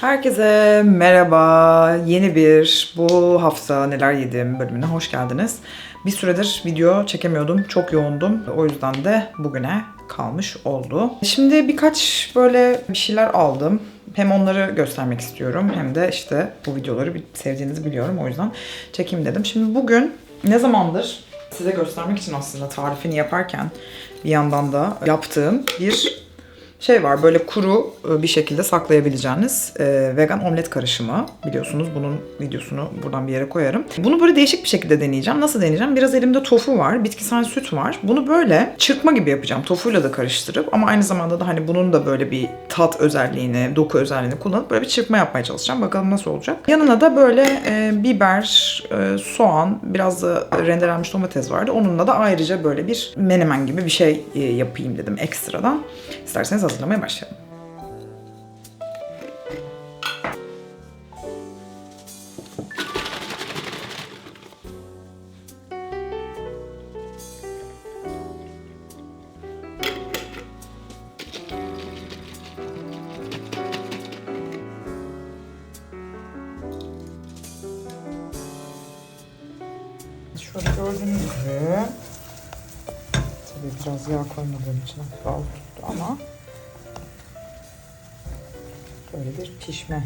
Herkese merhaba. Yeni bir bu hafta neler yedim bölümüne hoş geldiniz. Bir süredir video çekemiyordum. Çok yoğundum. O yüzden de bugüne kalmış oldu. Şimdi birkaç böyle bir şeyler aldım. Hem onları göstermek istiyorum hem de işte bu videoları sevdiğinizi biliyorum. O yüzden çekeyim dedim. Şimdi bugün ne zamandır size göstermek için aslında tarifini yaparken bir yandan da yaptığım bir şey var böyle kuru e, bir şekilde saklayabileceğiniz e, vegan omlet karışımı biliyorsunuz bunun videosunu buradan bir yere koyarım. Bunu böyle değişik bir şekilde deneyeceğim. Nasıl deneyeceğim? Biraz elimde tofu var, bitkisel süt var. Bunu böyle çırpma gibi yapacağım. Tofuyla da karıştırıp ama aynı zamanda da hani bunun da böyle bir tat özelliğini, doku özelliğini kullanıp böyle bir çırpma yapmaya çalışacağım. Bakalım nasıl olacak. Yanına da böyle e, biber, e, soğan, biraz da rendelenmiş domates vardı. Onunla da ayrıca böyle bir menemen gibi bir şey e, yapayım dedim ekstradan. İsterseniz hazırlamaya başlayalım. Gördüğünüz gibi tabii biraz yağ koymadığım için bal tuttu ama bir pişme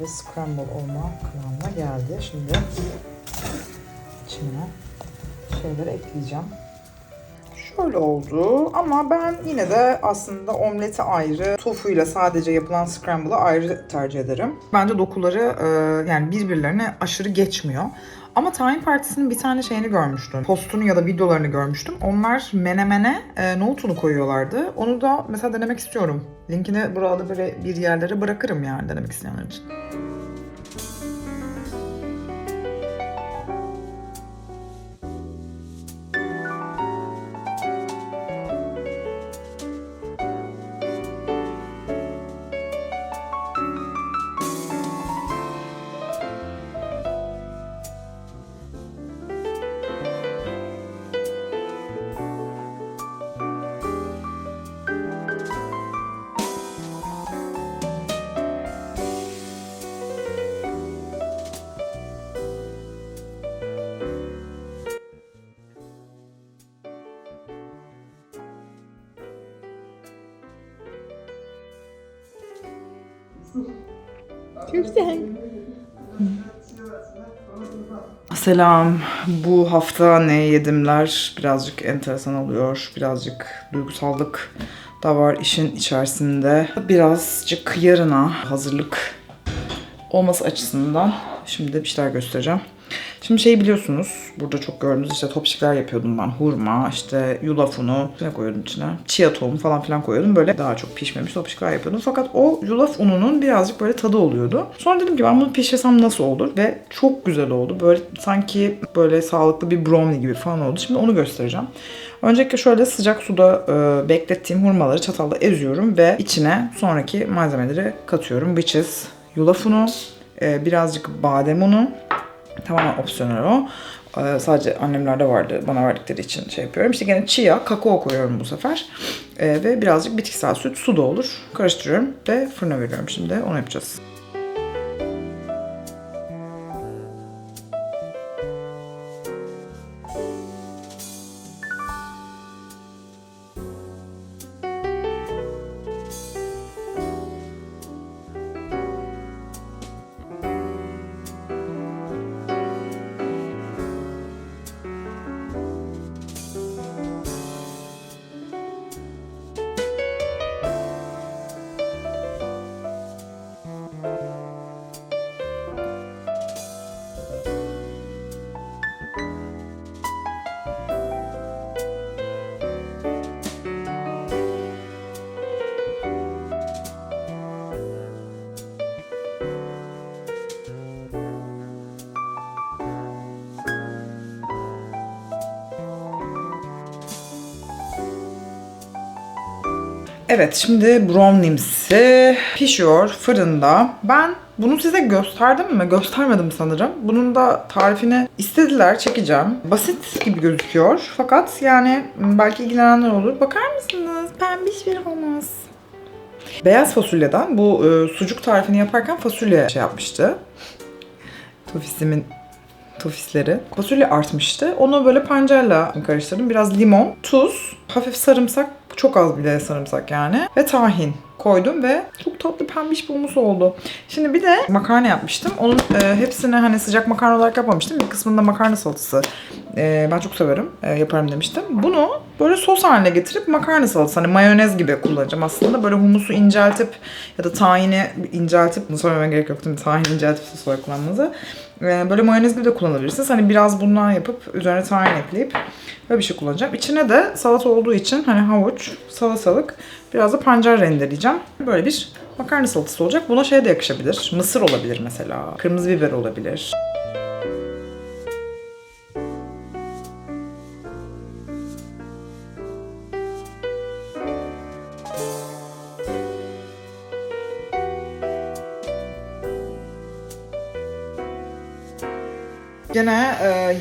ve scramble olma kıvamına geldi. Şimdi içine şeyleri ekleyeceğim. Şöyle oldu ama ben yine de aslında omleti ayrı, tofuyla sadece yapılan scramble'ı ayrı tercih ederim. Bence dokuları e, yani birbirlerine aşırı geçmiyor. Ama Tayin Partisi'nin bir tane şeyini görmüştüm. Postunu ya da videolarını görmüştüm. Onlar menemene e, nohut unu koyuyorlardı. Onu da mesela denemek istiyorum. Linkini burada böyle bir yerlere bırakırım yani denemek isteyenler için. Selam. Bu hafta ne yedimler birazcık enteresan oluyor. Birazcık duygusallık da var işin içerisinde. Birazcık yarına hazırlık olması açısından şimdi bir şeyler göstereceğim. Şimdi şeyi biliyorsunuz, burada çok gördüğünüz işte topçikler yapıyordum ben. Hurma, işte yulaf unu, ne koyuyordum içine? Chia tohumu falan filan koyuyordum. Böyle daha çok pişmemiş topçikler yapıyordum. Fakat o yulaf ununun birazcık böyle tadı oluyordu. Sonra dedim ki ben bunu pişirsem nasıl olur? Ve çok güzel oldu. Böyle sanki böyle sağlıklı bir brownie gibi falan oldu. Şimdi onu göstereceğim. Öncelikle şöyle sıcak suda e, beklettiğim hurmaları çatalla eziyorum ve içine sonraki malzemeleri katıyorum. Which is yulaf unu, e, birazcık badem unu, Tamamen opsiyonel o. Ee, sadece annemlerde vardı. Bana verdikleri için şey yapıyorum. İşte gene chia, kakao koyuyorum bu sefer. Ee, ve birazcık bitkisel süt, su da olur. Karıştırıyorum ve fırına veriyorum şimdi. Onu yapacağız. Evet şimdi brownie'msi pişiyor fırında. Ben bunu size gösterdim mi? Göstermedim sanırım. Bunun da tarifini istediler çekeceğim. Basit gibi gözüküyor. Fakat yani belki ilgilenenler olur. Bakar mısınız? Pembiş bir olmaz. Beyaz fasulyeden bu e, sucuk tarifini yaparken fasulye şey yapmıştı. Tofisimin tofisleri. Fasulye artmıştı. Onu böyle pancarla karıştırdım. Biraz limon, tuz, hafif sarımsak, çok az bile sarımsak yani. Ve tahin koydum ve çok tatlı pembiş bir humus oldu. Şimdi bir de makarna yapmıştım. Onun e, hepsini hani sıcak makarna olarak yapmamıştım. Bir kısmında makarna salatası. E, ben çok severim. E, yaparım demiştim. Bunu böyle sos haline getirip makarna salatası hani mayonez gibi kullanacağım aslında. Böyle humusu inceltip ya da tahini inceltip bunu söylememe gerek yok değil mi? Tahin inceltip sos olarak kullanmanızı. E, böyle mayonez gibi de kullanabilirsiniz. Hani biraz bundan yapıp üzerine tahin ekleyip böyle bir şey kullanacağım. İçine de salata olduğu için hani havuç, salatalık, biraz da pancar rendeleyeceğim. Böyle bir makarna salatası olacak. Buna şey de yakışabilir. Mısır olabilir mesela. Kırmızı biber olabilir.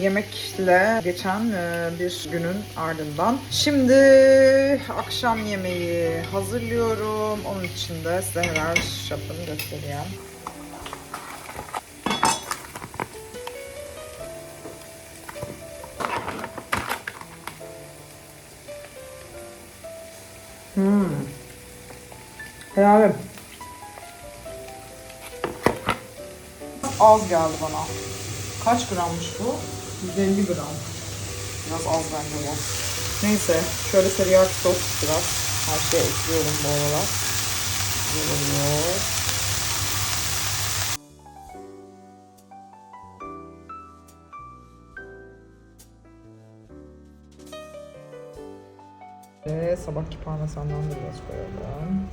Yemekle geçen e, bir günün ardından. Şimdi akşam yemeği hazırlıyorum. Onun için de size neler yaptığımı göstereyim. Hmm. Helalim. Az geldi bana. Kaç grammış bu? 150 gram. Biraz az bence bu. Neyse şöyle teriyaki sos biraz. Her şeye ekliyorum bu aralar. Güzel oluyor. Ve sabahki parmesandan da biraz koyalım.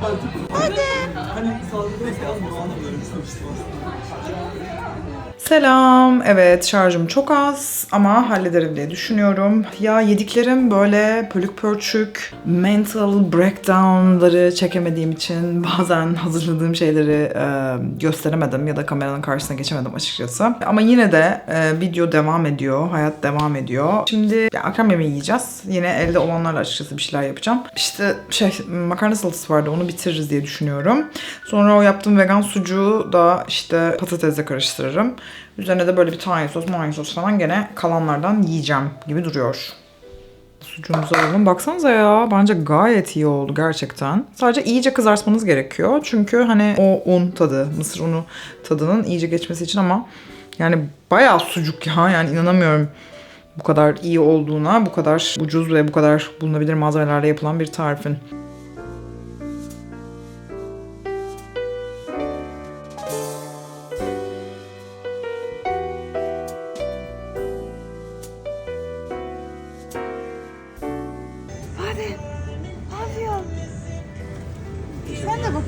Hadi. Hadi. Hani sağlıklı beslenme şey anlamıyorum. Çok istiyorum. Selam. Evet şarjım çok az ama hallederim diye düşünüyorum. Ya yediklerim böyle pölük pörçük, mental breakdownları çekemediğim için bazen hazırladığım şeyleri e, gösteremedim ya da kameranın karşısına geçemedim açıkçası. Ama yine de e, video devam ediyor, hayat devam ediyor. Şimdi ya, akşam yemeği yiyeceğiz. Yine elde olanlarla açıkçası bir şeyler yapacağım. İşte şey makarna salatası vardı onu bitiririz diye düşünüyorum. Sonra o yaptığım vegan sucuğu da işte patatesle karıştırırım. Üzerine de böyle bir tahin sos, mahin sos falan gene kalanlardan yiyeceğim gibi duruyor. Sucuğumuzu alalım. Baksanıza ya bence gayet iyi oldu gerçekten. Sadece iyice kızartmanız gerekiyor. Çünkü hani o un tadı, mısır unu tadının iyice geçmesi için ama yani bayağı sucuk ya yani inanamıyorum bu kadar iyi olduğuna, bu kadar ucuz ve bu kadar bulunabilir malzemelerle yapılan bir tarifin.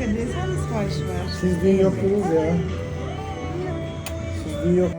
Hadi. Sen. Sizliği yoktunuz ya. Sizliği yok.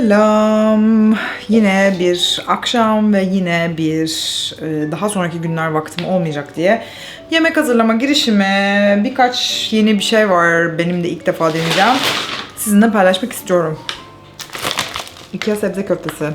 Selam. Yine bir akşam ve yine bir e, daha sonraki günler vaktim olmayacak diye yemek hazırlama girişimi birkaç yeni bir şey var. Benim de ilk defa deneyeceğim. Sizinle paylaşmak istiyorum. Ikea sebze köftesi.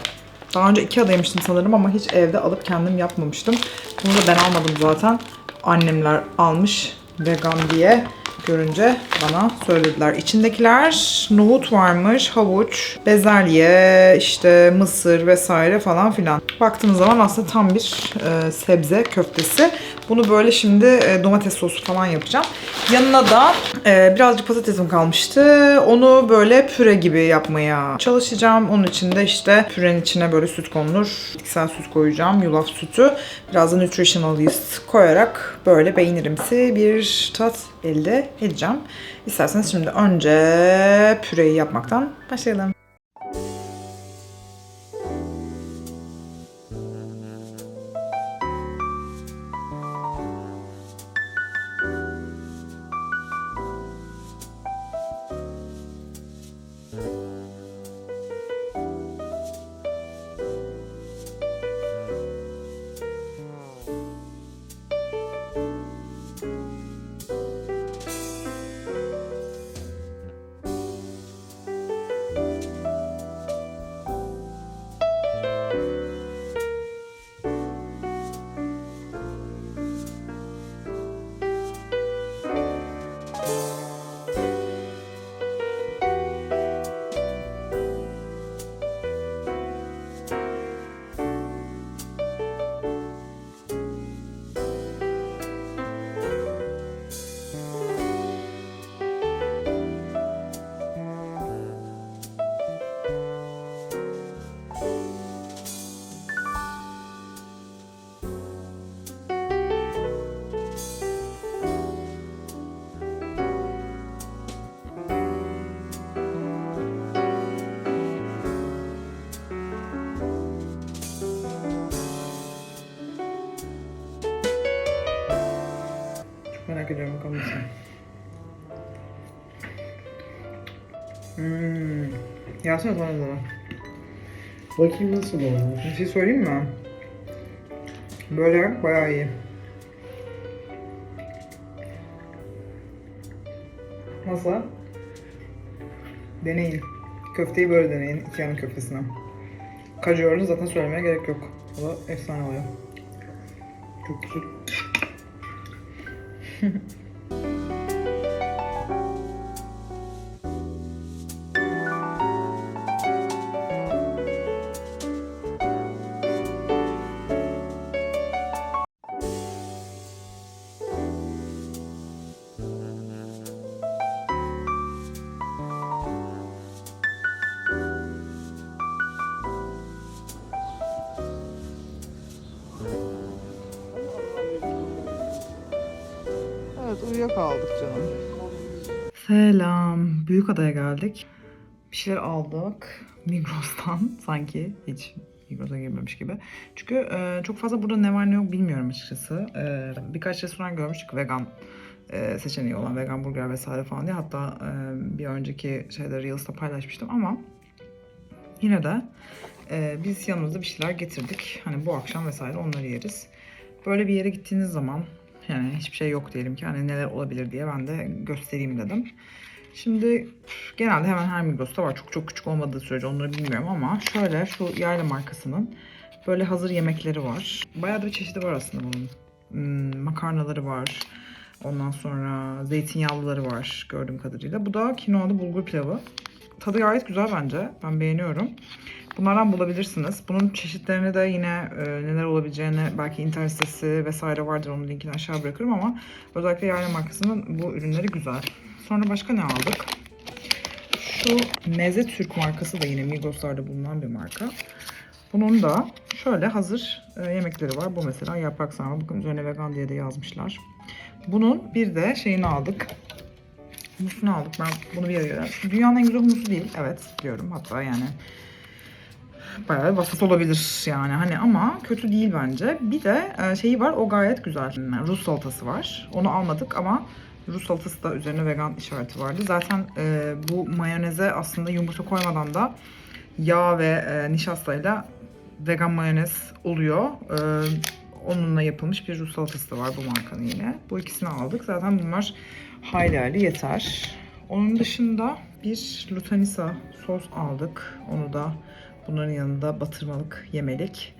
Daha önce Ikea'da yemiştim sanırım ama hiç evde alıp kendim yapmamıştım. Bunu da ben almadım zaten. Annemler almış vegan diye görünce bana söylediler. İçindekiler nohut varmış, havuç, bezelye, işte mısır vesaire falan filan. Baktığınız zaman aslında tam bir e, sebze köftesi. Bunu böyle şimdi e, domates sosu falan yapacağım. Yanına da e, birazcık patatesim kalmıştı. Onu böyle püre gibi yapmaya çalışacağım. Onun için de işte pürenin içine böyle süt konulur. Bitkisel süt koyacağım. Yulaf sütü. Biraz da nutritional yeast koyarak böyle peynirimsi bir tat elde edeceğim. İsterseniz şimdi önce püreyi yapmaktan başlayalım. Yasın bana da. Bakayım nasıl olmuş. Bir şey söyleyeyim mi? Böyle bayağı iyi. Nasıl? Deneyin. Köfteyi böyle deneyin. Ikea'nın köftesine. Kaju zaten söylemeye gerek yok. O da efsane oluyor. Çok güzel. uyuyakaldık canım. Selam. Büyükada'ya geldik. Bir şeyler aldık. Migros'tan sanki hiç Migros'a girmemiş gibi. Çünkü e, çok fazla burada ne var ne yok bilmiyorum açıkçası. E, birkaç restoran görmüştük vegan e, seçeneği olan vegan burger vesaire falan diye. Hatta e, bir önceki şeyde Reels'ta paylaşmıştım ama yine de e, biz yanımızda bir şeyler getirdik. Hani bu akşam vesaire onları yeriz. Böyle bir yere gittiğiniz zaman yani hiçbir şey yok diyelim ki hani neler olabilir diye ben de göstereyim dedim. Şimdi genelde hemen her Migros'ta var. Çok çok küçük olmadığı sürece onları bilmiyorum ama şöyle şu Yayla markasının böyle hazır yemekleri var. Bayağı da bir çeşidi var aslında bunun. Hmm, makarnaları var. Ondan sonra zeytinyağlıları var gördüğüm kadarıyla. Bu da kinoalı bulgur pilavı. Tadı gayet güzel bence. Ben beğeniyorum. Bunlardan bulabilirsiniz. Bunun çeşitlerini de yine e, neler olabileceğini belki internet sitesi vesaire vardır. Onun linkini aşağı bırakırım ama özellikle Yayla markasının bu ürünleri güzel. Sonra başka ne aldık? Şu Meze Türk markası da yine Migros'larda bulunan bir marka. Bunun da şöyle hazır e, yemekleri var. Bu mesela yaprak sarma. Bakın üzerine vegan diye de yazmışlar. Bunun bir de şeyini aldık. Humusunu aldık. Ben bunu bir ara Dünyanın en güzel humusu değil. Evet diyorum. Hatta yani bayağı vasat olabilir yani hani ama kötü değil bence. Bir de e, şeyi var o gayet güzel. Rus salatası var. Onu almadık ama Rus salatası da üzerine vegan işareti vardı. Zaten e, bu mayoneze aslında yumurta koymadan da yağ ve e, nişastayla vegan mayonez oluyor. E, onunla yapılmış bir Rus salatası da var bu markanın yine. Bu ikisini aldık. Zaten bunlar hayli hayli yeter. Onun dışında bir lutanisa sos aldık. Onu da bunların yanında batırmalık, yemelik.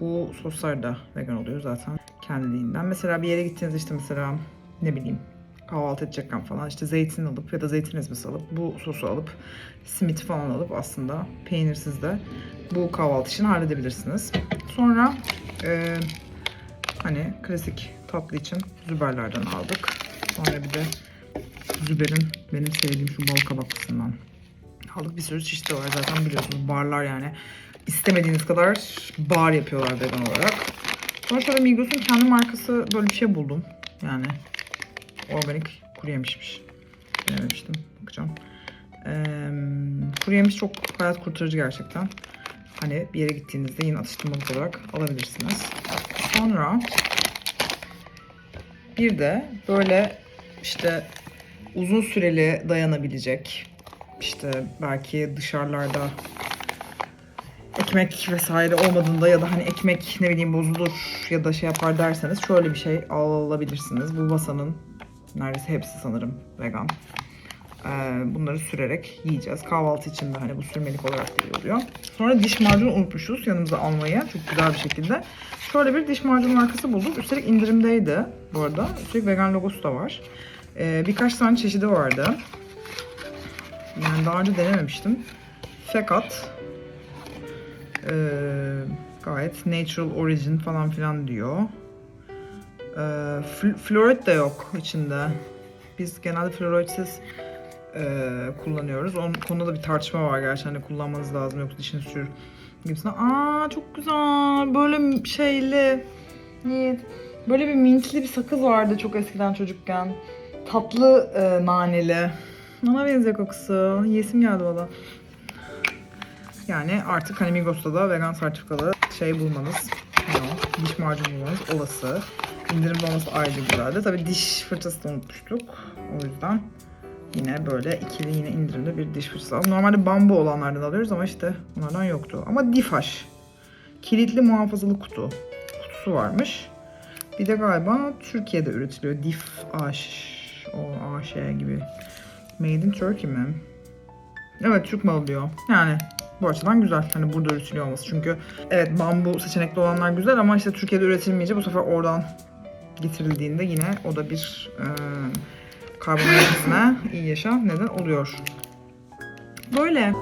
Bu soslar da vegan oluyor zaten kendiliğinden. Mesela bir yere gittiğinizde işte mesela ne bileyim kahvaltı edecekken falan işte zeytin alıp ya da zeytin ezmesi alıp bu sosu alıp simit falan alıp aslında peynirsiz de bu kahvaltı için halledebilirsiniz. Sonra e, hani klasik tatlı için züberlerden aldık. Sonra bir de Züber'in benim sevdiğim şu bal kabaklısından aldık. Bir sürü çeşitli var zaten biliyorsunuz barlar yani istemediğiniz kadar bar yapıyorlar vegan olarak. Sonra şöyle Migros'un kendi markası böyle bir şey buldum. Yani organik kuru yemişmiş. Denememiştim. Bakacağım. Ee, kuru yemiş çok hayat kurtarıcı gerçekten. Hani bir yere gittiğinizde yine atıştırmalık olarak alabilirsiniz. Sonra bir de böyle işte uzun süreli dayanabilecek işte belki dışarılarda ekmek vesaire olmadığında ya da hani ekmek ne bileyim bozulur ya da şey yapar derseniz şöyle bir şey alabilirsiniz. Bu Vasa'nın neredeyse hepsi sanırım vegan. Ee, bunları sürerek yiyeceğiz. Kahvaltı için de hani bu sürmelik olarak da iyi oluyor. Sonra diş macunu unutmuşuz yanımıza almayı çok güzel bir şekilde. Şöyle bir diş macunu markası bulduk. Üstelik indirimdeydi bu arada. Üstelik vegan logosu da var. Ee, birkaç tane çeşidi vardı. Yani daha önce denememiştim. Fakat ee, gayet natural origin falan filan diyor. Ee, fl- fluorid de yok içinde. Biz genelde fluoridsiz ee, kullanıyoruz. Onun konuda da bir tartışma var gerçi hani kullanmanız lazım yoksa dişiniz çürür gibisinden. Aa çok güzel. Böyle şeyli. Evet. Böyle bir mintli bir sakız vardı çok eskiden çocukken. Tatlı e, naneli. Ona benziyor kokusu. Yesim geldi valla. Yani artık hani Migros'ta da vegan sertifikalı şey bulmanız, o, diş macunu bulmanız olası. İndirimde olması ayrıca güzeldi. Tabii diş fırçası da unutmuştuk. O yüzden yine böyle ikili yine indirimde bir diş fırçası aldım. Normalde bambu olanlardan alıyoruz ama işte bunlardan yoktu. Ama Difaş. Kilitli muhafazalı kutu. Kutusu varmış. Bir de galiba Türkiye'de üretiliyor. Difaş. O AŞ gibi. Made in Turkey mi? Evet Türk malı diyor. Yani bu açıdan güzel. Hani burada üretiliyor olması. Çünkü evet bambu seçenekli olanlar güzel ama işte Türkiye'de üretilmeyince bu sefer oradan getirildiğinde yine o da bir e, karbon iyi yaşa neden oluyor. Böyle.